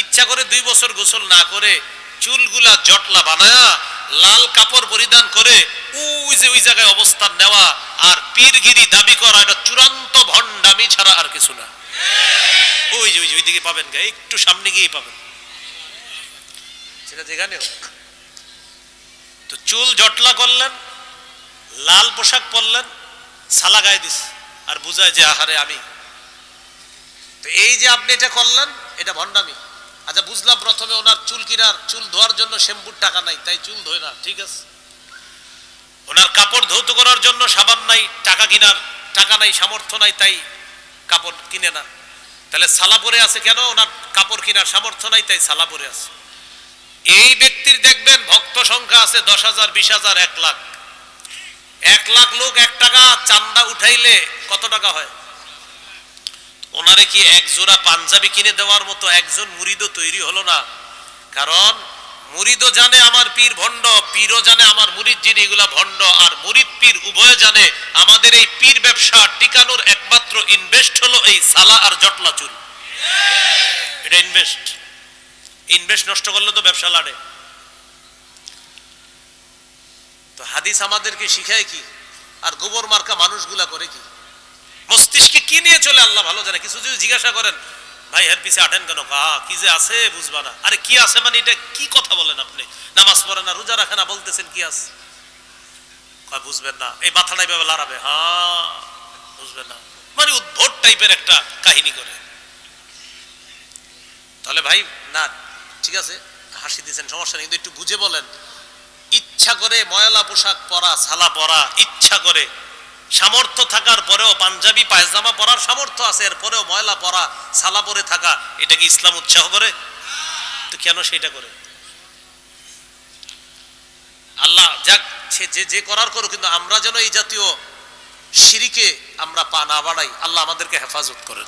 ইচ্ছা করে দুই বছর গোসল না করে চুলগুলা জটলা বানায়া লাল কাপড় পরিধান করে ওই যে ওই জায়গায় অবস্থান নেওয়া আর পীরগিরি দাবি করা, এটা চূড়ান্ত ভণ্ডামি ছাড়া আর কিছু না। ওই যে ওই যে ওইদিকে পাবেন গা, একটু সামনে গিয়ে পাবেন। সেটা যেখানে হোক। তো চুল জটলা করলেন, লাল পোশাক পরলেন, সালা গায়ে দিস, আর বুঝায় যে আহারে আমি। তো এই যে আপনি এটা করলেন, এটা ভণ্ডামি। আচ্ছা বুঝলাম প্রথমে ওনার চুল কিনার, চুল ধোয়ার জন্য শ্যাম্পুর টাকা নাই, তাই চুল ধোয় না, ঠিক আছে। ওনার কাপড় ধৌত করার জন্য সাবান নাই, টাকা কিনার, টাকা নাই, সামর্থ্য নাই, তাই কাপড় কিনে না। তাহলে সালা পরে আছে কেন? ওনার কাপড় কেনার সামর্থ্য নাই, তাই সালা পরে আছে। এই ব্যক্তির দেখবেন ভক্ত সংখ্যা আছে দশ হাজার, বিশ হাজার, এক লাখ। এক লাখ লোক এক টাকা চান্দা উঠাইলে কত টাকা হয়? ওনারে কি এক জোড়া পাঞ্জাবি কিনে দেওয়ার মতো একজন মুরিদও তৈরি হলো না? কারণ মুরিদও জানে আমার পীর ভণ্ড, পীরও জানে আমার মুরিদ যিনি এগুলা ভণ্ড, আর মুরিদ পীর উভয়ে জানে আমাদের এই পীর ব্যবসা টিকানোর একমাত্র ইনভেস্ট হলো এই সালা আর জটলা চুল। এটা ইনভেস্ট ইনভেস্ট নষ্ট করলে তো ব্যবসা লাড়ে। তো হাদিস আমাদেরকে শিখায় কি? আর গোবর মার্কা মানুষগুলা করে কি? মস্তিষ্কে কি নিয়ে চলে আল্লাহ ভালো জানে? কিছু যদি জিজ্ঞাসা করেন, ভাই, এর পিছে আটেন কেন? কা, কি যে আছে, বুঝবা না। আরে, কি আছে মানে এটা কি কথা বলেন আপনি? নামাজ পড়ে না, রোজা রাখে না, বলতেছেন কি আছে? বুঝবেন না। এই মাথাটা এইভাবে লড়াবে? হ্যাঁ বুঝবেন না। মানে উদ্ভট টাইপের একটা কাহিনী করে। তাহলে ভাই, না, ঠিক আছে, হাসি দিয়েছেন সমস্যা নেই, কিন্তু একটু বুঝে বলেন। ইচ্ছা করে ময়লা পোশাক পরা সালা পরা, ইচ্ছা করে সামর্থ্য থাকার পরেও পাঞ্জাবি, পায়জামা পরার সামর্থ্য আছে এরপরেও ময়লা পরা, সালা পরে থাকা, এটা কি ইসলাম উৎসাহ করে? তো কেন সেটা করে? আল্লাহ যাক যে যে করার করো কিন্তু আমরা যেন এই জাতীয় সিঁড়িকে আমরা পা না বাড়াই, আল্লাহ আমাদেরকে হেফাজত করেন।